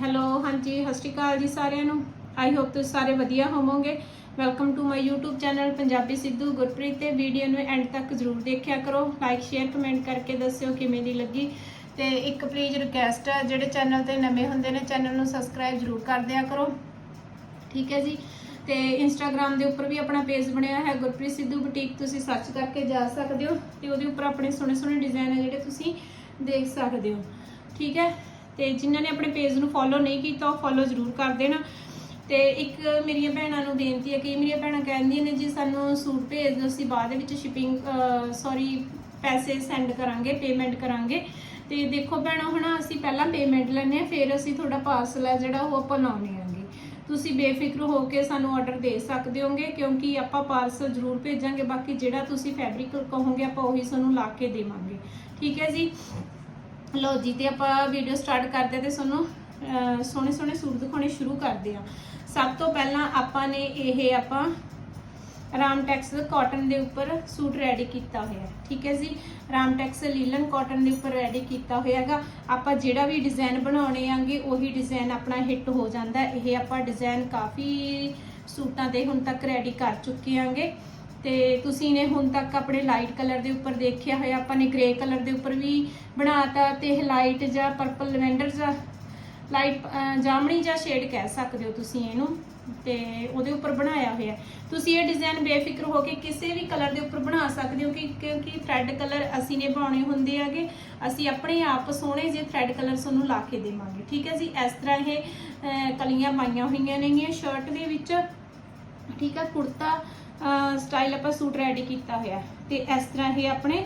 Hello, ਹਾਂਜੀ, ਸਤਿ ਸ਼੍ਰੀ ਅਕਾਲ ਜੀ ਸਾਰਿਆਂ ਨੂੰ। ਆਈ ਹੋਪ ਤੁਸੀਂ ਸਾਰੇ ਵਧੀਆ ਹੋਵੋਗੇ। Welcome to my YouTube channel Punjabi Sidhu Gurpreet ਤੇ ਵੀਡੀਓ ਨੂੰ ਐਂਡ ਤੱਕ ਜ਼ਰੂਰ ਦੇਖਿਆ ਕਰੋ। ਲਾਈਕ ਸ਼ੇਅਰ ਕਮੈਂਟ ਕਰਕੇ ਦੱਸਿਓ ਕਿਵੇਂ ਦੀ ਲੱਗੀ। ਤੇ ਇੱਕ ਪਲੀਜ਼ ਰਿਕਵੈਸਟ ਹੈ ਜਿਹੜੇ ਚੈਨਲ ਤੇ ਨਵੇਂ ਹੁੰਦੇ ਨੇ ਚੈਨਲ ਨੂੰ ਸਬਸਕ੍ਰਾਈਬ ਜ਼ਰੂਰ ਕਰ ਦਿਆ ਕਰੋ। ਠੀਕ ਹੈ ਜੀ? ਤੇ ਇੰਸਟਾਗ੍ਰam ਦੇ ਉੱਪਰ ਵੀ ਆਪਣਾ ਪੇਜ ਬਣਿਆ ਹੈ, ਗੁਰਪ੍ਰੀਤ ਸਿੱਧੂ ਬੁਟੀਕ ਤੁਸੀਂ ਸਰਚ ਕਰਕੇ ਜਾ ਸਕਦੇ ਹੋ। ਤੇ ਉਹਦੇ ਉੱਪਰ ਆਪਣੇ ਸੋਹਣੇ ਸੋਹਣੇ ਡਿਜ਼ਾਈਨ ਹੈ ਜਿਹੜੇ ਤੁਸੀਂ ਦੇਖ ਸਕਦੇ ਹੋ। ਠੀਕ ਹੈ? ਤੇ ਜਿਨ੍ਹਾਂ ਨੇ ਆਪਣੇ ਪੇਜ ਨੂੰ ਫੋਲੋ ਨਹੀਂ ਕੀਤਾ, ਉਹ ਫੋਲੋ ਜ਼ਰੂਰ ਕਰ ਦੇਣਾ। ਤੇ ਇੱਕ ਮੇਰੀਆਂ ਭੈਣਾਂ ਨੂੰ ਬੇਨਤੀ ਹੈ ਕਿ ਮੇਰੀਆਂ ਭੈਣਾਂ ਕਹਿੰਦੀਆਂ ਨੇ, ਜੀ ਸਾਨੂੰ ਸੂਟ ਭੇਜ ਦਿਓ, ਅਸੀਂ ਬਾਅਦ ਦੇ ਵਿੱਚ ਸ਼ਿਪਿੰਗ ਸੌਰੀ ਪੈਸੇ ਸੈਂਡ ਕਰਾਂਗੇ ਪੇਮੈਂਟ ਕਰਾਂਗੇ। ਤੇ ਦੇਖੋ ਭੈਣੋ ਹਨਾ ਅਸੀਂ ਪਹਿਲਾਂ ਪੇਮੈਂਟ ਲੈਂਦੇ ਆ ਫਿਰ ਅਸੀਂ ਤੁਹਾਡਾ ਪਾਰਸਲ ਹੈ ਜਿਹੜਾ ਉਹ ਆਪਾਂ ਲਾਉਂਦੇ ਆਂਗੇ ਤੁਸੀਂ ਬੇਫਿਕਰ ਹੋ ਕੇ ਸਾਨੂੰ ਆਰਡਰ ਦੇ ਸਕਦੇ ਹੋਗੇ, ਕਿਉਂਕਿ ਆਪਾਂ ਪਾਰਸਲ ਜ਼ਰੂਰ ਭੇਜਾਂਗੇ, ਬਾਕੀ ਜਿਹੜਾ ਤੁਸੀਂ ਫੈਬਰਿਕ ਕਹੋਗੇ, ਆਪਾਂ ਉਹੀ ਤੁਹਾਨੂੰ ਲਾ ਕੇ ਦੇਵਾਂਗੇ। ਠੀਕ ਹੈ ਜੀ? ਲਓ ਜੀ, ਤੇ ਆਪਾਂ ਵੀਡੀਓ ਸਟਾਰਟ ਕਰਦੇ ਹਾਂ ਤੇ ਤੁਹਾਨੂੰ ਸੋਹਣੇ ਸੋਹਣੇ ਸੂਟ ਦਿਖਾਉਣੇ ਸ਼ੁਰੂ ਕਰਦੇ ਹਾਂ। ਸਭ ਤੋਂ ਪਹਿਲਾਂ ਆਪਾਂ ਨੇ ਇਹ ਆਪਾਂ ਰਾਮਟੈਕਸ ਕਾਟਨ ਦੇ ਉੱਪਰ ਸੂਟ ਰੈਡੀ ਕੀਤਾ ਹੋਇਆ ਹੈ, ਠੀਕ ਹੈ ਜੀ? ਰਾਮਟੈਕਸ ਲੀਲਨ ਕਾਟਨ ਦੇ ਉੱਪਰ ਰੈਡੀ ਕੀਤਾ ਹੋਇਆ ਹੈਗਾ। ਆਪਾਂ ਜਿਹੜਾ ਵੀ ਡਿਜ਼ਾਈਨ ਬਣਾਉਣੇ ਆਂਗੇ, ਉਹੀ ਡਿਜ਼ਾਈਨ ਆਪਣਾ ਹਿੱਟ ਹੋ ਜਾਂਦਾ ਇਹ ਆਪਾਂ ਡਿਜ਼ਾਈਨ ਕਾਫੀ ਸੂਟਾਂ ਤੇ ਹੁਣ ਤੱਕ ਰੈਡੀ ਕਰ ਚੁੱਕੇ ਆਂਗੇ। ਤੇ ਤੁਸੀਂ ਨੇ ਹੁਣ ਤੱਕ ਆਪਣੇ ਲਾਈਟ ਕਲਰ ਦੇ ਉੱਪਰ ਦੇਖਿਆ ਹੋਇਆ, ਆਪਾਂ ਨੇ ਗ੍ਰੇ ਕਲਰ ਦੇ ਉੱਪਰ ਵੀ ਬਣਾਤਾ ਤੇ ਇਹ ਲਾਈਟ ਜਾਂ ਪਰਪਲ ਲਵੈਂਡਰ ਜਾਂ ਲਾਈਟ ਜਾਮਣੀ ਜਾਂ ਸ਼ੇਡ ਕਹਿ ਸਕਦੇ ਹੋ ਤੁਸੀਂ ਇਹਨੂੰ, ਤੇ ਉਹਦੇ ਉੱਪਰ ਬਣਾਇਆ ਹੋਇਆ। ਤੁਸੀਂ ਇਹ ਡਿਜ਼ਾਈਨ ਬੇਫਿਕਰ ਹੋ ਕੇ ਕਿਸੇ ਵੀ ਕਲਰ ਦੇ ਉੱਪਰ ਬਣਾ ਸਕਦੇ ਹੋ ਕਿ ਕਿਉਂਕਿ ਥ੍ਰੈਡ ਕਲਰ ਅਸੀਂ ਨੇ ਪਾਉਣੇ ਹੁੰਦੇ ਆਗੇ ਅਸੀਂ ਆਪਣੇ ਆਪ ਸੋਹਣੇ ਜਿਹੇ ਥ੍ਰੈਡ ਕਲਰ ਤੁਹਾਨੂੰ ਲਾ ਕੇ ਦੇਵਾਂਗੇ, ਠੀਕ ਹੈ ਜੀ? ਇਸ ਤਰ੍ਹਾਂ ਇਹ ਕਲੀਆਂ ਪਾਈਆਂ ਹੋਈਆਂ ਨੇਗੀਆਂ ਸ਼ਰਟ ਦੇ ਵਿੱਚ, ਠੀਕ ਹੈ, ਕੁੜਤਾ ਸਟਾਈਲ ਆਪਾਂ ਸੂਟ ਰੈਡੀ ਕੀਤਾ ਹੋਇਆ ਹੈ। ਤੇ ਇਸ ਤਰ੍ਹਾਂ ਇਹ ਆਪਣੇ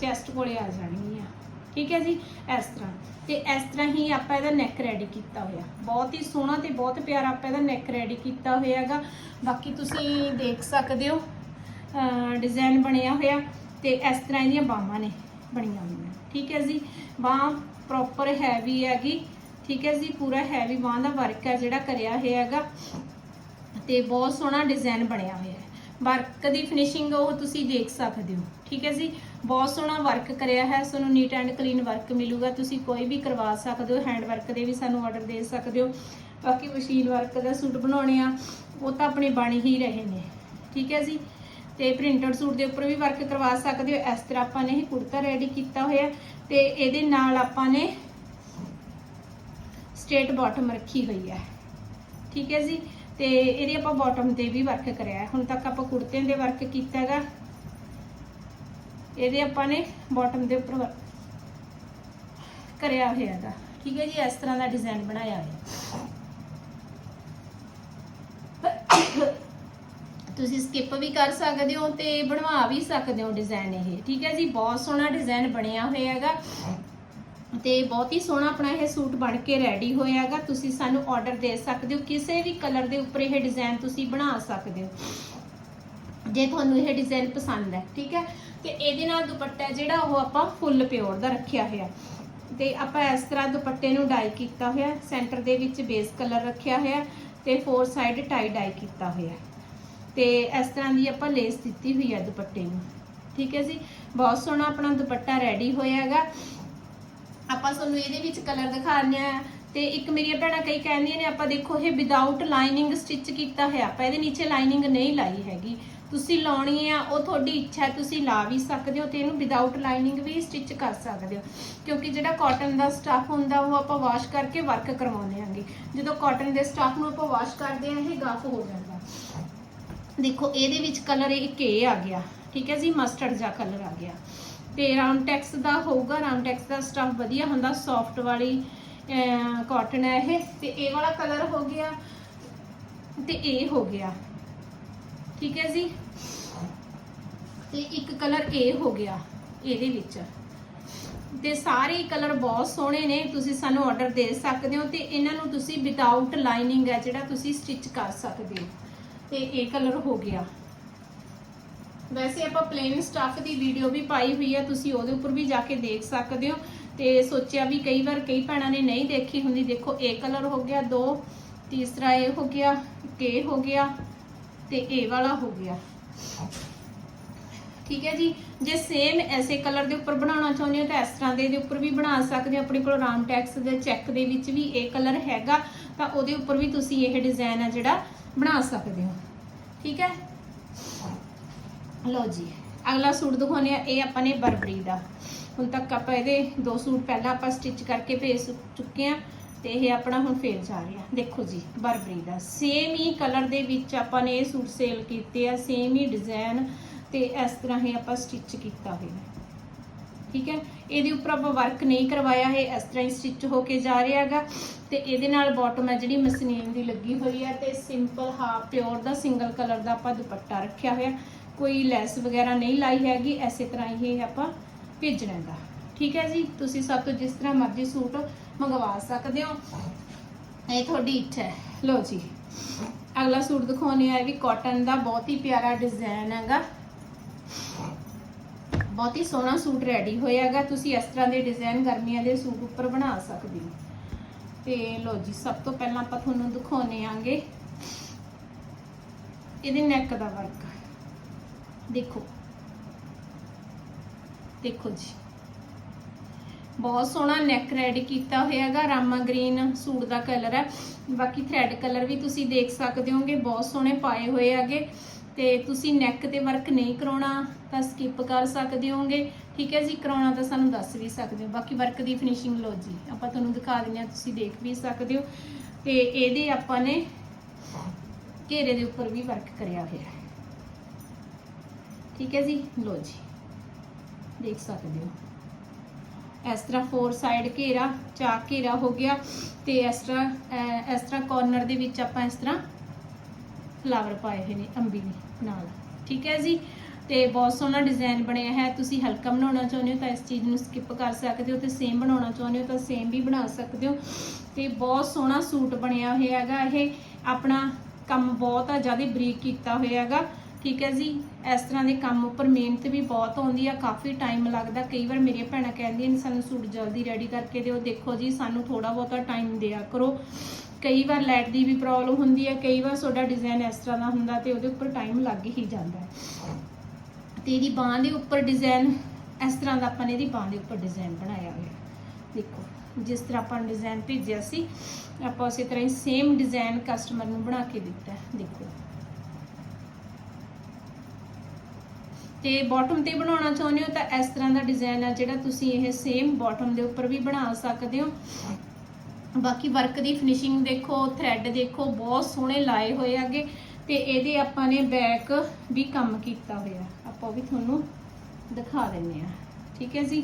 ਚੈਸਟ ਕੋਲੇ ਆ ਜਾਣਗੀਆਂ। ਠੀਕ ਹੈ ਜੀ? ਇਸ ਤਰ੍ਹਾਂ। ਤੇ ਇਸ ਤਰ੍ਹਾਂ ਹੀ ਆਪਾਂ ਇਹਦਾ ਨੈਕ ਰੈਡੀ ਕੀਤਾ ਹੋਇਆ ਬਹੁਤ ਹੀ ਸੋਹਣਾ ਤੇ ਬਹੁਤ ਪਿਆਰਾ ਆਪਾਂ ਇਹਦਾ ਨੈਕ ਰੈਡੀ ਕੀਤਾ ਹੋਇਆ ਹੈਗਾ। ਬਾਕੀ ਤੁਸੀਂ ਦੇਖ ਸਕਦੇ ਹੋ ਡਿਜ਼ਾਈਨ ਬਣਿਆ ਹੋਇਆ। ਤੇ ਇਸ ਤਰ੍ਹਾਂ ਇਹਦੀਆਂ ਬਾਹਾਂ ਨੇ, ਬਣੀਆਂ ਹੋਈਆਂ। ਠੀਕ ਹੈ ਜੀ? ਬਾਹ ਪ੍ਰੋਪਰ ਹੈਵੀ ਹੈਗੀ। ਠੀਕ ਹੈ ਜੀ? ਪੂਰਾ ਹੈਵੀ ਬਾਹ ਦਾ ਵਰਕ ਹੈ ਜਿਹੜਾ ਕਰਿਆ ਹੋਇਆ ਹੈਗਾ। ਤੇ ਬਹੁਤ ਸੋਹਣਾ ਡਿਜ਼ਾਈਨ ਬਣਿਆ ਹੋਇਆ ਹੈ। ਵਰਕ ਦੀ ਫਿਨਿਸ਼ਿੰਗ ਉਹ ਤੁਸੀਂ ਦੇਖ ਸਕਦੇ ਹੋ, ਠੀਕ ਹੈ ਜੀ? ਬਹੁਤ ਸੋਹਣਾ ਵਰਕ ਕਰਿਆ ਹੈ, ਤੁਹਾਨੂੰ ਨੀਟ ਐਂਡ ਕਲੀਨ ਵਰਕ ਮਿਲੂਗਾ, ਤੁਸੀਂ ਕੋਈ ਵੀ ਕਰਵਾ ਸਕਦੇ ਹੋ ਹੈਂਡ ਵਰਕ ਦੇ ਵੀ ਸਾਨੂੰ ਆਰਡਰ ਦੇ ਸਕਦੇ ਹੋ। ਬਾਕੀ ਮਸ਼ੀਨ ਵਰਕ ਦਾ ਸੂਟ ਬਣਾਉਣੇ ਆ, ਉਹ ਤਾਂ ਆਪਣੇ ਬਣ ਹੀ ਰਹੇ ਨੇ, ਠੀਕ ਹੈ ਜੀ? ਤੇ ਪ੍ਰਿੰਟਡ ਸੂਟ ਦੇ ਉੱਪਰ ਵੀ ਵਰਕ ਕਰਵਾ ਸਕਦੇ ਹੋ, ਇਸ ਤਰ੍ਹਾਂ ਆਪਾਂ ਨੇ ਇਹ ਕੁੜਤਾ ਰੈਡੀ ਕੀਤਾ ਹੋਇਆ। ਤੇ ਇਹਦੇ ਨਾਲ ਆਪਾਂ ਨੇ ਸਟੇਟ ਬਾਟਮ ਰੱਖੀ ਹੋਈ ਹੈ, ਠੀਕ ਹੈ ਜੀ? ਤੇ ਇਹਦੇ ਆਪਾਂ ਬਾਟਮ ਤੇ ਵੀ ਵਰਕ ਕਰਿਆ ਹੁਣ ਤੱਕ ਆਪਾਂ ਕੁੜਤੇ ਦੇ ਵਰਕ ਕੀਤਾ ਹੈਗਾ। ਇਹਦੇ ਆਪਾਂ ਨੇ ਬਾਟਮ ਦੇ ਉੱਪਰ ਕਰਿਆ ਹੋਇਆ ਹੈਗਾ। ਠੀਕ ਹੈ ਜੀ, ਇਸ ਤਰ੍ਹਾਂ ਦਾ ਡਿਜ਼ਾਈਨ ਬਣਾਇਆ ਹੋਇਆ। ਤੁਸੀਂ ਸਕਿਪ ਵੀ ਕਰ ਸਕਦੇ ਹੋ ਤੇ ਬਣਵਾ ਵੀ ਸਕਦੇ ਹੋ ਡਿਜ਼ਾਈਨ ਇਹ। ਠੀਕ ਹੈ ਜੀ, ਬਹੁਤ ਸੋਹਣਾ ਡਿਜ਼ਾਈਨ ਬਣਿਆ ਹੋਇਆ ਹੈਗਾ। ਤੇ ਬਹੁਤ ਹੀ ਸੋਹਣਾ ਆਪਣਾ ਇਹ ਸੂਟ ਬਣ ਕੇ ਰੈਡੀ ਹੋਇਆ ਹੈਗਾ। ਤੁਸੀਂ ਸਾਨੂੰ ਆਰਡਰ ਦੇ ਸਕਦੇ ਹੋ। ਕਿਸੇ ਵੀ ਕਲਰ ਦੇ ਉੱਪਰ ਇਹ ਡਿਜ਼ਾਈਨ ਤੁਸੀਂ ਬਣਾ ਸਕਦੇ ਹੋ। ਜੇ ਤੁਹਾਨੂੰ ਇਹ ਡਿਜ਼ਾਈਨ ਪਸੰਦ ਹੈ, ਠੀਕ ਹੈ? ਤੇ ਇਹਦੇ ਨਾਲ ਦੁਪੱਟਾ ਜਿਹੜਾ ਉਹ ਆਪਾਂ ਫੁੱਲ ਪਿਓਰ ਦਾ ਰੱਖਿਆ ਹੋਇਆ। ਤੇ ਆਪਾਂ ਇਸ ਤਰ੍ਹਾਂ ਦੁਪੱਟੇ ਨੂੰ ਡਾਈ ਕੀਤਾ ਹੋਇਆ। ਸੈਂਟਰ ਦੇ ਵਿੱਚ ਬੇਸ ਕਲਰ ਰੱਖਿਆ ਹੋਇਆ ਤੇ ਫੋਰ ਸਾਈਡ ਟਾਈ ਡਾਈ ਕੀਤਾ ਹੋਇਆ। ਤੇ ਇਸ ਤਰ੍ਹਾਂ ਦੀ ਆਪਾਂ ਲੇਸ ਦਿੱਤੀ ਹੋਈ ਹੈ ਦੁਪੱਟੇ ਨੂੰ। ਠੀਕ ਹੈ ਜੀ? ਬਹੁਤ ਸੋਹਣਾ ਆਪਣਾ ਦੁਪੱਟਾ ਰੈਡੀ ਹੋਇਆ ਹੈਗਾ। ਆਪਾਂ ਤੁਹਾਨੂੰ ਇਹਦੇ ਵਿੱਚ ਕਲਰ ਦਿਖਾਉਂਦੇ ਆ ਤੇ ਇੱਕ ਮੇਰੀਆਂ ਭੈਣਾਂ ਕਈ ਕਹਿੰਦੀਆਂ ਨੇ, ਆਪਾਂ ਦੇਖੋ ਇਹ ਵਿਦਆਊਟ ਲਾਈਨਿੰਗ ਸਟਿਚ ਕੀਤਾ ਹੋਇਆ, ਆਪਾਂ ਇਹਦੇ ਨੀਚੇ ਲਾਈਨਿੰਗ ਨਹੀਂ ਲਾਈ ਹੈਗੀ। ਤੁਸੀਂ ਲਾਉਣੀ ਆ, ਉਹ ਤੁਹਾਡੀ ਇੱਛਾ ਤੁਸੀਂ ਲਾ ਵੀ ਸਕਦੇ ਹੋ ਤੇ ਇਹਨੂੰ ਵਿਦਆਊਟ ਲਾਈਨਿੰਗ ਵੀ ਸਟਿਚ ਕਰ ਸਕਦੇ ਹੋ। ਕਿਉਂਕਿ ਜਿਹੜਾ ਕਾਟਨ ਦਾ ਸਟਫ ਹੁੰਦਾ, ਉਹ ਆਪਾਂ ਵਾਸ਼ ਕਰਕੇ ਵਰਕ ਕਰਵਾਉਂਦੇ ਆਂਗੇ ਜਦੋਂ ਕਾਟਨ ਦੇ ਸਟਫ ਨੂੰ ਆਪਾਂ ਵਾਸ਼ ਕਰਦੇ ਆ ਇਹ ਗਾਫ ਹੋ ਜਾਂਦਾ। ਦੇਖੋ, ਇਹਦੇ ਵਿੱਚ ਕਲਰ ਇੱਕ ਇਹ ਆ ਗਿਆ, ਠੀਕ ਹੈ ਜੀ? ਮਸਟਰਡ ਜਾਂ ਕਲਰ ਆ ਗਿਆ। ਤੇ ਰਾਮਟੈਕਸ ਦਾ ਹੋਊਗਾ ਰਾਮਟੈਕਸ ਦਾ ਸਟਫ ਵਧੀਆ ਹੁੰਦਾ ਸੌਫਟ ਵਾਲੀ ਕਾਟਨ ਹੈ ਇਹ, ਤੇ ਇਹ ਵਾਲਾ ਕਲਰ ਹੋ ਗਿਆ, ਤੇ ਇਹ ਹੋ ਗਿਆ। ਠੀਕ ਹੈ ਜੀ? ਤੇ ਇੱਕ ਕਲਰ ਇਹ ਹੋ ਗਿਆ, ਇਹਦੇ ਵਿੱਚ। ਤੇ ਸਾਰੇ ਕਲਰ ਬਹੁਤ ਸੋਹਣੇ ਨੇ, ਤੁਸੀਂ ਸਾਨੂੰ ਆਰਡਰ ਦੇ ਸਕਦੇ ਹੋ, ਤੇ ਇਹਨਾਂ ਨੂੰ ਤੁਸੀਂ ਵਿਦਆਊਟ ਲਾਈਨਿੰਗ ਹੈ ਜਿਹੜਾ ਤੁਸੀਂ ਸਟਿਚ ਕਰ ਸਕਦੇ ਹੋ। ਤੇ ਇਹ ਕਲਰ ਹੋ ਗਿਆ। ਵੈਸੇ ਆਪਾਂ ਪਲੇਨ ਸਟਫ ਦੀ ਵੀਡੀਓ ਵੀ ਪਾਈ ਹੋਈ ਹੈ, ਤੁਸੀਂ ਉਹਦੇ ਉੱਪਰ ਵੀ ਜਾ ਕੇ ਦੇਖ ਸਕਦੇ ਹੋ। ਤੇ ਸੋਚਿਆ ਵੀ ਕਈ ਵਾਰ ਕਈ ਭੈਣਾਂ ਨੇ ਨਹੀਂ ਦੇਖੀ ਹੁੰਦੀ। ਦੇਖੋ ਇਹ ਕਲਰ ਹੋ ਗਿਆ, ਦੋ, ਤੀਸਰਾ ਇਹ ਹੋ ਗਿਆ, ਇੱਕ ਹੋ ਗਿਆ, ਤੇ ਇਹ ਵਾਲਾ ਹੋ ਗਿਆ। ਠੀਕ ਹੈ ਜੀ? ਜੇ ਸੇਮ ਐਸੇ ਕਲਰ ਦੇ ਉੱਪਰ ਬਣਾਉਣਾ ਚਾਹੁੰਦੇ ਹੋ, ਤਾਂ ਇਸ ਤਰ੍ਹਾਂ ਦੇ ਦੇ ਉੱਪਰ ਵੀ ਬਣਾ ਸਕਦੇ ਹੋ। ਆਪਣੇ ਕੋਲ ਰਾਮਟੈਕਸ ਦੇ ਚੈੱਕ ਦੇ ਵਿੱਚ ਵੀ ਇਹ ਕਲਰ ਹੈਗਾ, ਤਾਂ ਉਹਦੇ ਉੱਪਰ ਵੀ ਤੁਸੀਂ ਇਹ ਡਿਜ਼ਾਈਨ ਆ ਜਿਹੜਾ ਬਣਾ ਸਕਦੇ ਹੋ। ਠੀਕ ਹੈ? ਲਓ ਜੀ, ਅਗਲਾ ਸੂਟ ਦਿਖਾਉਂਦੇ ਆ ਇਹ ਆਪਾਂ ਨੇ ਬਰਬਰੀ ਦਾ। ਹੁਣ ਤੱਕ ਆਪਾਂ ਇਹਦੇ ਦੋ ਸੂਟ ਪਹਿਲਾਂ ਆਪਾਂ ਸਟਿਚ ਕਰਕੇ ਭੇਜ ਚੁੱਕੇ ਆ ਤੇ ਇਹ ਆਪਣਾ ਹੁਣ ਫੇਰ ਜਾ ਰਿਹਾ। ਦੇਖੋ ਜੀ, ਬਰਬਰੀ ਦਾ। ਸੇਮ ਹੀ ਕਲਰ ਦੇ ਵਿੱਚ ਆਪਾਂ ਨੇ ਇਹ ਸੂਟ ਸੇਲ ਕੀਤੇ ਆ ਸੇਮ ਹੀ ਡਿਜ਼ਾਈਨ ਤੇ ਇਸ ਤਰ੍ਹਾਂ ਹੀ ਆਪਾਂ ਸਟਿਚ ਕੀਤਾ ਹੋਇਆ ਠੀਕ ਹੈ? ਇਹਦੇ ਉੱਪਰ ਆਪਾਂ ਵਰਕ ਨਹੀਂ ਕਰਵਾਇਆ ਹੈ, ਇਸ ਤਰ੍ਹਾਂ ਹੀ ਸਟਿਚ ਹੋ ਕੇ ਜਾ ਰਿਹਾ ਹੈਗਾ। ਤੇ ਇਹਦੇ ਨਾਲ ਬਾਟਮ ਹੈ ਜਿਹੜੀ ਮਸਲੀਨ ਦੀ ਲੱਗੀ ਹੋਈ ਹੈ ਤੇ ਸਿੰਪਲ ਹਾਫ ਪਿਓਰ ਦਾ ਸਿੰਗਲ ਕਲਰ ਦਾ ਆਪਾਂ ਦੁਪੱਟਾ ਰੱਖਿਆ ਹੋਇਆ। ਕੋਈ ਲੈਸ ਵਗੈਰਾ ਨਹੀਂ ਲਾਈ ਹੈਗੀ, ਐਸੇ ਤਰ੍ਹਾਂ ਹੀ ਇਹ ਆਪਾਂ ਭੇਜਣਾ ਹੈਗਾ। ਠੀਕ ਹੈ ਜੀ? ਤੁਸੀਂ ਸਭ ਤੋਂ ਜਿਸ ਤਰ੍ਹਾਂ ਮਰਜ਼ੀ ਸੂਟ ਮੰਗਵਾ ਸਕਦੇ ਹੋ। ਇਹ ਤੁਹਾਡੀ ਇੱਛਾ ਹੈ। ਲਓ ਜੀ, ਅਗਲਾ ਸੂਟ ਦਿਖਾਉਣੇ ਆ ਇਹ ਵੀ ਕਾਟਨ ਦਾ ਬਹੁਤ ਹੀ ਪਿਆਰਾ ਡਿਜ਼ਾਈਨ ਹੈਗਾ। ਬਹੁਤ ਹੀ ਸੋਹਣਾ ਸੂਟ ਰੈਡੀ ਹੋਇਆਗਾ ਤੁਸੀਂ ਇਸ ਤਰ੍ਹਾਂ ਦੇ ਡਿਜ਼ਾਈਨ ਗਰਮੀਆਂ ਦੇ ਸੂਟ ਉੱਪਰ ਬਣਾ ਸਕਦੇ ਹੋ। ਤੇ ਲਓ ਜੀ, ਸਭ ਤੋਂ ਪਹਿਲਾਂ ਆਪਾਂ ਤੁਹਾਨੂੰ ਦਿਖਾਉਣੇ ਆਂਗੇ ਇਹਦੇ ਨੈਕ ਦਾ ਵਰਕ ਦੇਖੋ। ਦੇਖੋ ਜੀ। ਬਹੁਤ ਸੋਹਣਾ ਨੈਕ ਰੈਡੀ ਕੀਤਾ ਹੋਇਆ ਹੈਗਾ ਰਾਮਾ ਗ੍ਰੀਨ ਸੂਟ ਦਾ ਕਲਰ ਹੈ। ਬਾਕੀ ਥ੍ਰੈਡ ਕਲਰ ਵੀ ਤੁਸੀਂ ਦੇਖ ਸਕਦੇ ਹੋਗੇ, ਬਹੁਤ ਸੋਹਣੇ ਪਾਏ ਹੋਏ ਹੈਗੇ। ਤੇ ਤੁਸੀਂ ਨੈਕ ਤੇ ਵਰਕ ਨਹੀਂ ਕਰਾਉਣਾ ਤਾਂ ਸਕਿਪ ਕਰ ਸਕਦੇ ਹੋਗੇ। ਠੀਕ ਹੈ ਜੀ, ਕਰਾਉਣਾ ਤਾਂ ਸਾਨੂੰ ਦੱਸ ਵੀ ਸਕਦੇ ਹੋ। ਬਾਕੀ ਵਰਕ ਦੀ ਫਿਨਿਸ਼ਿੰਗ ਲੋ ਜੀ, ਆਪਾਂ ਤੁਹਾਨੂੰ ਦਿਖਾ ਦਿੰਦੇ ਹਾਂ, ਤੁਸੀਂ ਦੇਖ ਵੀ ਸਕਦੇ ਹੋ। ਤੇ ਇਹਦੇ ਆਪਾਂ ਨੇ ਘੇਰੇ ਦੇ ਉੱਪਰ ਵੀ ਵਰਕ ਕਰਿਆ ਹੋਇਆ ਹੈ। ਠੀਕ ਹੈ ਜੀ? ਲੋ ਜੀ। ਦੇਖ ਸਕਦੇ ਹੋ। ਇਸ ਤਰ੍ਹਾਂ ਫੋਰ ਸਾਈਡ ਘੇਰਾ, ਚਾਰ ਘੇਰਾ ਹੋ ਗਿਆ ਤੇ ਇਸ ਤਰ੍ਹਾਂ ਇਸ ਤਰ੍ਹਾਂ ਕਾਰਨਰ ਦੇ ਵਿੱਚ ਆਪਾਂ ਇਸ ਤਰ੍ਹਾਂ ਫਲਾਵਰ ਪਾਏ ਹੋਏ ਨੇ ਅੰਬੀ ਦੇ ਨਾਲ। ਠੀਕ ਹੈ ਜੀ? ਤੇ ਬਹੁਤ ਸੋਹਣਾ ਡਿਜ਼ਾਈਨ ਬਣਿਆ ਹੈ। ਤੁਸੀਂ ਹਲਕਾ ਬਣਾਉਣਾ ਚਾਹੁੰਦੇ ਹੋ ਤਾਂ ਇਸ ਚੀਜ਼ ਨੂੰ ਸਕਿਪ ਕਰ ਸਕਦੇ ਹੋ ਤੇ ਸੇਮ ਬਣਾਉਣਾ ਚਾਹੁੰਦੇ ਹੋ ਤਾਂ ਸੇਮ ਵੀ ਬਣਾ ਸਕਦੇ ਹੋ। ਤੇ ਬਹੁਤ ਸੋਹਣਾ ਸੂਟ ਬਣਿਆ ਹੋਇਆ ਹੈਗਾ। ਇਹ ਆਪਣਾ ਕੰਮ ਬਹੁਤ ਆ, ਜ਼ਿਆਦਾ ਬਰੀਕ ਕੀਤਾ ਹੋਇਆ ਹੈਗਾ। ਠੀਕ ਹੈ ਜੀ? ਇਸ ਤਰ੍ਹਾਂ ਦੇ ਕੰਮ ਉੱਪਰ ਮਿਹਨਤ ਵੀ ਬਹੁਤ ਆਉਂਦੀ ਆ, ਕਾਫੀ ਟਾਈਮ ਲੱਗਦਾ। ਕਈ ਵਾਰ ਮੇਰੀਆਂ ਭੈਣਾਂ ਕਹਿੰਦੀਆਂ ਨੇ, ਸਾਨੂੰ ਸੂਟ ਜਲਦੀ ਰੈਡੀ ਕਰਕੇ ਦਿਓ। ਦੇਖੋ ਜੀ, ਸਾਨੂੰ ਥੋੜਾ ਬਹੁਤਾ ਟਾਈਮ ਦਿਆ ਕਰੋ। ਕਈ ਵਾਰ ਲਾਈਟ ਦੀ ਵੀ ਪ੍ਰੋਬਲਮ ਹੁੰਦੀ ਹੈ ਕਈ ਵਾਰ ਤੁਹਾਡਾ ਡਿਜ਼ਾਈਨ ਇਸ ਤਰ੍ਹਾਂ ਦਾ ਹੁੰਦਾ ਤੇ ਉਹਦੇ ਉੱਪਰ ਟਾਈਮ ਲੱਗ ਹੀ ਜਾਂਦਾ। ਹੈ ਤੇ ਇਹਦੀ ਬਾਹ ਦੇ ਉੱਪਰ ਡਿਜ਼ਾਈਨ ਇਸ ਤਰ੍ਹਾਂ ਦਾ ਆਪਾਂ ਨੇ ਇਹਦੀ ਬਾਹ ਦੇ ਉੱਪਰ ਡਿਜ਼ਾਈਨ ਬਣਾਇਆ ਹੋਇਆ। ਦੇਖੋ, ਜਿਸ ਤਰ੍ਹਾਂ ਆਪਾਂ ਡਿਜ਼ਾਈਨ ਭੇਜਿਆ ਸੀ, ਆਪਾਂ ਉਸੇ ਤਰ੍ਹਾਂ ਹੀ ਸੇਮ ਡਿਜ਼ਾਈਨ ਕਸਟਮਰ ਨੂੰ ਬਣਾ ਕੇ ਦਿੱਤਾ। ਦੇਖੋ ਤੇ ਬਾਟਮ ਤੇ ਬਣਾਉਣਾ ਚਾਹੁੰਦੇ ਹੋ ਤਾਂ ਇਸ ਤਰ੍ਹਾਂ ਦਾ ਡਿਜ਼ਾਈਨ ਆ ਜਿਹੜਾ ਤੁਸੀਂ ਇਹ ਸੇਮ ਬਾਟਮ ਦੇ ਉੱਪਰ ਵੀ ਬਣਾ ਸਕਦੇ ਹੋ। ਬਾਕੀ ਵਰਕ ਦੀ ਫਿਨਿਸ਼ਿੰਗ ਦੇਖੋ ਥ੍ਰੈਡ ਦੇਖੋ, ਬਹੁਤ ਸੋਹਣੇ ਲਾਏ ਹੋਏ ਆਗੇ ਤੇ ਇਹਦੇ ਆਪਾਂ ਨੇ ਬੈਕ ਵੀ ਕੰਮ ਕੀਤਾ ਹੋਇਆ। ਆਪਾਂ ਉਹ ਵੀ ਤੁਹਾਨੂੰ ਦਿਖਾ ਦਿੰਨੇ ਆ ਠੀਕ ਹੈ ਜੀ?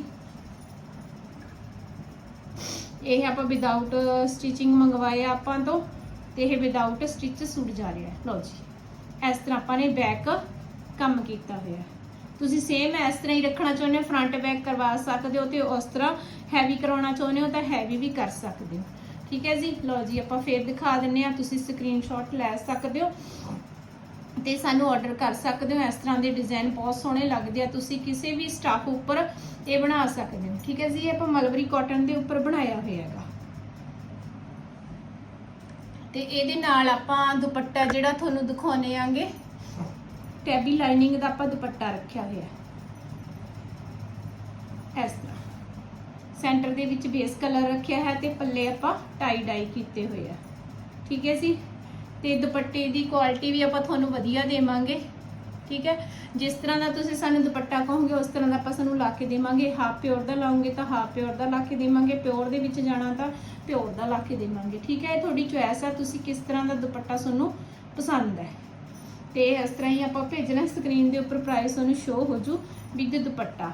ਇਹ ਆਪਾਂ ਵਿਦਆਊਟ ਸਟਿਚਿੰਗ ਮੰਗਵਾਇਆ ਆਪਾਂ ਤੋਂ ਤੇ ਇਹ ਵਿਦਆਊਟ ਸਟਿਚ ਸੂਟ ਜਾ ਰਿਹਾ। ਲਓ ਜੀ, ਇਸ ਤਰ੍ਹਾਂ ਆਪਾਂ ਨੇ ਬੈਕ ਕੰਮ ਕੀਤਾ ਹੋਇਆ। ਤੁਸੀਂ ਸੇਮ ਇਸ ਤਰ੍ਹਾਂ ਹੀ ਰੱਖਣਾ ਚਾਹੁੰਦੇ ਹੋ ਫਰੰਟ ਬੈਕ ਕਰਵਾ ਸਕਦੇ ਹੋ ਤੇ ਉਸ ਤਰ੍ਹਾਂ ਹੈਵੀ ਕਰਾਉਣਾ ਚਾਹੁੰਦੇ ਹੋ ਤਾਂ ਹੈਵੀ ਵੀ ਕਰ ਸਕਦੇ ਹੋ। ਠੀਕ ਹੈ ਜੀ? ਲਓ ਜੀ, ਆਪਾਂ ਫੇਰ ਦਿਖਾ ਦਿੰਨੇ ਆ ਤੁਸੀਂ ਸਕਰੀਨਸ਼ਾਟ ਲੈ ਸਕਦੇ ਹੋ ਤੇ ਸਾਨੂੰ ਆਰਡਰ ਕਰ ਸਕਦੇ ਹੋ। ਇਸ ਤਰ੍ਹਾਂ ਦੇ ਡਿਜ਼ਾਈਨ ਬਹੁਤ ਸੋਹਣੇ ਲੱਗਦੇ ਆ, ਤੁਸੀਂ ਕਿਸੇ ਵੀ ਸਟਾਫ ਉੱਪਰ ਇਹ ਬਣਾ ਸਕਦੇ ਹੋ। ਠੀਕ ਹੈ ਜੀ? ਇਹ ਆਪਾਂ ਮਲਬਰੀ ਕਾਟਨ ਦੇ ਉੱਪਰ ਬਣਾਇਆ ਹੋਇਆ ਹੈਗਾ। ਤੇ ਇਹਦੇ ਨਾਲ ਆਪਾਂ ਦੁਪੱਟਾ ਜਿਹੜਾ ਤੁਹਾਨੂੰ ਦਿਖਾਉਣੇ ਆਂਗੇ ਟੈਬੀ ਲਾਈਨਿੰਗ ਦਾ ਆਪਾਂ ਦੁਪੱਟਾ ਰੱਖਿਆ ਹੋਇਆ ਇਸ ਤਰ੍ਹਾਂ। ਸੈਂਟਰ ਦੇ ਵਿੱਚ ਬੇਸ ਕਲਰ ਰੱਖਿਆ ਹੈ ਤੇ ਪੱਲੇ ਆਪਾਂ ਟਾਈ ਡਾਈ ਕੀਤੇ ਹੋਏ ਆ। ਠੀਕ ਹੈ ਜੀ? ਤੇ ਦੁਪੱਟੇ ਦੀ ਕੁਆਲਿਟੀ ਵੀ ਆਪਾਂ ਤੁਹਾਨੂੰ ਵਧੀਆ ਦੇਵਾਂਗੇ। ਠੀਕ ਹੈ? ਜਿਸ ਤਰ੍ਹਾਂ ਦਾ ਤੁਸੀਂ ਸਾਨੂੰ ਦੁਪੱਟਾ ਕਹੋਗੇ, ਉਸ ਤਰ੍ਹਾਂ ਦਾ ਆਪਾਂ ਸਾਨੂੰ ਲਾ ਕੇ ਦੇਵਾਂਗੇ। ਹਾਫ ਪਿਓਰ ਦਾ ਲਾਉਂਗੇ ਤਾਂ ਹਾਫ ਪਿਓਰ ਦਾ ਲਾ ਕੇ ਦੇਵਾਂਗੇ। ਪਿਓਰ ਦੇ ਵਿੱਚ ਜਾਣਾ ਤਾਂ ਪਿਓਰ ਦਾ ਲਾ ਕੇ ਦੇਵਾਂਗੇ। ਠੀਕ ਹੈ? ਇਹ ਤੁਹਾਡੀ ਚੁਆਇਸ ਆ। ਤੁਸੀਂ ਕਿਸ ਤਰ੍ਹਾਂ ਦਾ ਦੁਪੱਟਾ ਤੁਹਾਨੂੰ ਪਸੰਦ ਹੈ? ਤੇ ਇਸ ਤਰ੍ਹਾਂ ਹੀ ਆਪਾਂ ਭੇਜਣਾ ਸਕਰੀਨ ਦੇ ਉੱਪਰ ਪ੍ਰਾਈਸ ਉਹਨੂੰ ਸ਼ੋ ਹੋ ਜੂ ਵਿਦ ਦੁਪੱਟਾ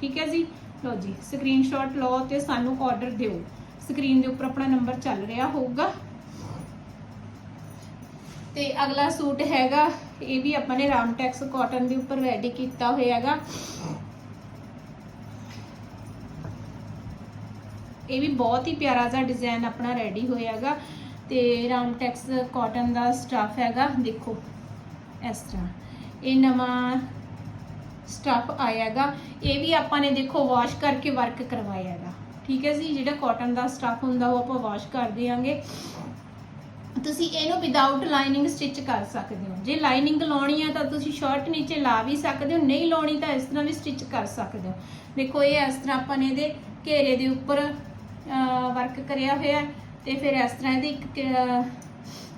ਠੀਕ ਹੈ ਜੀ? ਲਓ ਜੀ ਸਕਰੀਨਸ਼ਾਟ ਲਓ ਤੇ ਸਾਨੂੰ ਆਰਡਰ ਦਿਓ। ਸਕਰੀਨ ਦੇ ਉੱਪਰ ਆਪਣਾ ਨੰਬਰ ਚੱਲ ਰਿਹਾ ਹੋਊਗਾ। ਤੇ ਅਗਲਾ ਸੂਟ ਹੈਗਾ, ਇਹ ਵੀ ਆਪਾਂ ਨੇ ਰਾਮਟੈਕਸ ਕਾਟਨ ਦੇ ਉੱਪਰ ਰੈਡੀ ਕੀਤਾ ਹੋਇਆ ਹੈਗਾ ਇਹ ਵੀ ਬਹੁਤ ਹੀ ਪਿਆਰਾ ਜਿਹਾ ਡਿਜ਼ਾਈਨ ਆਪਣਾ ਰੈਡੀ ਹੋਇਆ ਹੈਗਾ ਤੇ ਰਾਮਟੈਕਸ ਕਾਟਨ ਦਾ ਸਟਾਫ ਹੈਗਾ, ਦੇਖੋ। ਇਸ ਤਰ੍ਹਾਂ। ਇਹ ਨਵਾਂ ਸਟਫ ਆਇਆ ਹੈਗਾ ਇਹ ਵੀ ਆਪਾਂ ਨੇ ਦੇਖੋ ਵਾਸ਼ ਕਰਕੇ ਵਰਕ ਕਰਵਾਇਆ ਹੈਗਾ ਠੀਕ ਹੈ ਜੀ? ਜਿਹੜਾ ਕਾਟਨ ਦਾ ਸਟਫ ਹੁੰਦਾ ਉਹ ਆਪਾਂ ਵਾਸ਼ ਕਰ ਦਿਆਂਗੇ। ਤੁਸੀਂ ਇਹਨੂੰ ਵਿਦਆਊਟ ਲਾਈਨਿੰਗ ਸਟਿਚ ਕਰ ਸਕਦੇ ਹੋ। ਜੇ ਲਾਈਨਿੰਗ ਲਾਉਣੀ ਆ ਤਾਂ ਤੁਸੀਂ ਸ਼ਰਟ ਨੀਚੇ ਲਾ ਵੀ ਸਕਦੇ ਹੋ। ਨਹੀਂ ਲਾਉਣੀ ਤਾਂ ਇਸ ਤਰ੍ਹਾਂ ਵੀ ਸਟਿਚ ਕਰ ਸਕਦੇ ਹੋ। ਦੇਖੋ ਇਹ ਇਸ ਤਰ੍ਹਾਂ ਆਪਾਂ ਨੇ ਇਹਦੇ ਘੇਰੇ ਦੇ ਉੱਪਰ ਵਰਕ ਕਰਿਆ ਹੋਇਆ ਤੇ ਫਿਰ ਇਸ ਤਰ੍ਹਾਂ ਇਹਦੇ ਇੱਕ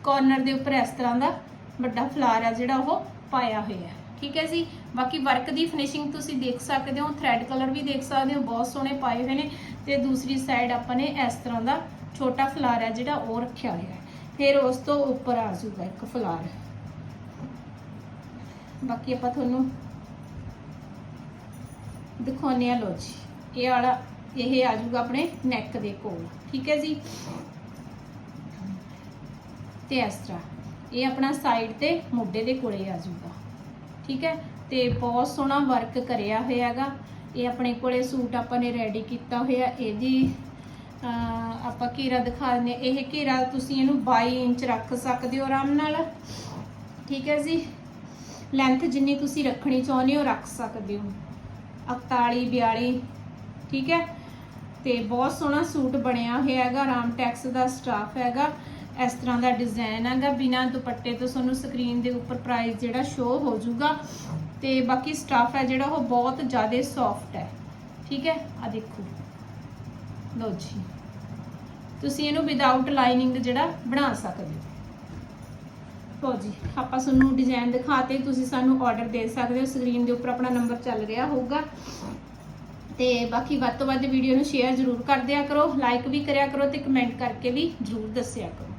ਕਾਰਨਰ ਦੇ ਉੱਪਰ ਇਸ ਤਰ੍ਹਾਂ ਦਾ ਵੱਡਾ ਫਲਾਰ ਆ ਜਿਹੜਾ ਉਹ ਪਾਇਆ ਹੋਇਆ ਹੈ। ਠੀਕ ਹੈ ਜੀ? ਬਾਕੀ ਵਰਕ ਦੀ ਫਿਨਿਸ਼ਿੰਗ ਤੁਸੀਂ ਦੇਖ ਸਕਦੇ ਹੋ ਥ੍ਰੈਡ ਕਲਰ ਵੀ ਦੇਖ ਸਕਦੇ ਹੋ, ਬਹੁਤ ਸੋਹਣੇ ਪਾਏ ਹੋਏ ਨੇ। ਤੇ ਦੂਸਰੀ ਸਾਈਡ ਆਪਾਂ ਨੇ ਇਸ ਤਰ੍ਹਾਂ ਦਾ ਛੋਟਾ ਫਲਾਰ ਹੈ ਜਿਹੜਾ ਉਹ ਰੱਖਿਆ ਹੋਇਆ ਹੈ। ਫਿਰ ਉਸ ਤੋਂ ਉੱਪਰ ਆ ਜੂਗਾ ਇੱਕ ਫਲਾਰ। ਬਾਕੀ ਆਪਾਂ ਤੁਹਾਨੂੰ ਦਿਖਾਉਂਦੇ ਆ ਲੋ ਜੀ। ਇਹ ਵਾਲਾ, ਇਹ ਆ ਜੂਗਾ ਆਪਣੇ ਨੈਕ ਦੇ ਕੋਲ। ਠੀਕ ਹੈ ਜੀ? ਤੇ ਇਸ ਤਰ੍ਹਾਂ। ਇਹ ਆਪਣਾ ਸਾਈਡ ਤੇ ਮੋਢੇ ਦੇ ਕੋਲੇ ਆ ਜਾਊਗਾ। ਠੀਕ ਹੈ? ਤੇ ਬਹੁਤ ਸੋਹਣਾ ਵਰਕ ਕਰਿਆ ਹੋਇਆ ਹੈਗਾ। ਇਹ ਆਪਣੇ ਕੋਲੇ ਸੂਟ ਆਪਾਂ ਨੇ ਰੈਡੀ ਕੀਤਾ ਹੋਇਆ। ਇਹਦੀ ਆਪਾਂ ਘੇਰਾ ਦਿਖਾ ਦਿੰਦੇ ਇਹ ਘੇਰਾ ਤੁਸੀਂ ਇਹਨੂੰ 22 ਇੰਚ ਰੱਖ ਸਕਦੇ ਹੋ ਆਰਾਮ ਨਾਲ। ਠੀਕ ਹੈ ਜੀ? ਲੈਂਥ ਜਿੰਨੀ ਤੁਸੀਂ ਰੱਖਣੀ ਚਾਹੁੰਦੇ ਹੋ ਰੱਖ ਸਕਦੇ ਹੋ। 41 42 ਠੀਕ ਹੈ? ਤੇ ਬਹੁਤ ਸੋਹਣਾ ਸੂਟ ਬਣਿਆ ਹੋਇਆ ਹੈਗਾ। ਰਾਮ ਟੈਕਸ ਦਾ ਸਟਾਫ ਹੈਗਾ। ਇਸ ਤਰ੍ਹਾਂ ਦਾ ਡਿਜ਼ਾਈਨ ਹੈਗਾ। ਬਿਨਾ ਦੁਪੱਟੇ ਤੋਂ ਤੁਹਾਨੂੰ ਸਕਰੀਨ ਦੇ ਉੱਪਰ ਪ੍ਰਾਈਸ ਜਿਹੜਾ ਸ਼ੋ ਹੋ ਜਾਊਗਾ। ਤੇ ਬਾਕੀ ਸਟਾਫ ਹੈ ਜਿਹੜਾ ਉਹ ਬਹੁਤ ਜ਼ਿਆਦਾ ਸੌਫਟ ਹੈ। ਠੀਕ ਹੈ? ਆ ਦੇਖੋ। ਲਓ ਜੀ। ਤੁਸੀਂ ਇਹਨੂੰ ਵਿਦਆਊਟ ਲਾਈਨਿੰਗ ਜਿਹੜਾ ਬਣਾ ਸਕਦੇ ਹੋ। ਲਓ ਜੀ, ਆਪਾਂ ਤੁਹਾਨੂੰ ਡਿਜ਼ਾਈਨ ਦਿਖਾਤੇ। ਤੁਸੀਂ ਸਾਨੂੰ ਆਰਡਰ ਦੇ ਸਕਦੇ ਹੋ। ਸਕਰੀਨ ਦੇ ਉੱਪਰ ਆਪਣਾ ਨੰਬਰ ਚੱਲ ਰਿਹਾ ਹੋਊਗਾ। ਤੇ ਬਾਕੀ ਵੱਧ ਤੋਂ ਵੱਧ ਵੀਡੀਓ ਨੂੰ ਸ਼ੇਅਰ ਜ਼ਰੂਰ ਕਰ ਦਿਆ ਕਰੋ। ਲਾਈਕ ਵੀ ਕਰਿਆ ਕਰੋ ਤੇ ਕਮੈਂਟ ਕਰਕੇ ਵੀ ਜ਼ਰੂਰ ਦੱਸਿਆ ਕਰੋ।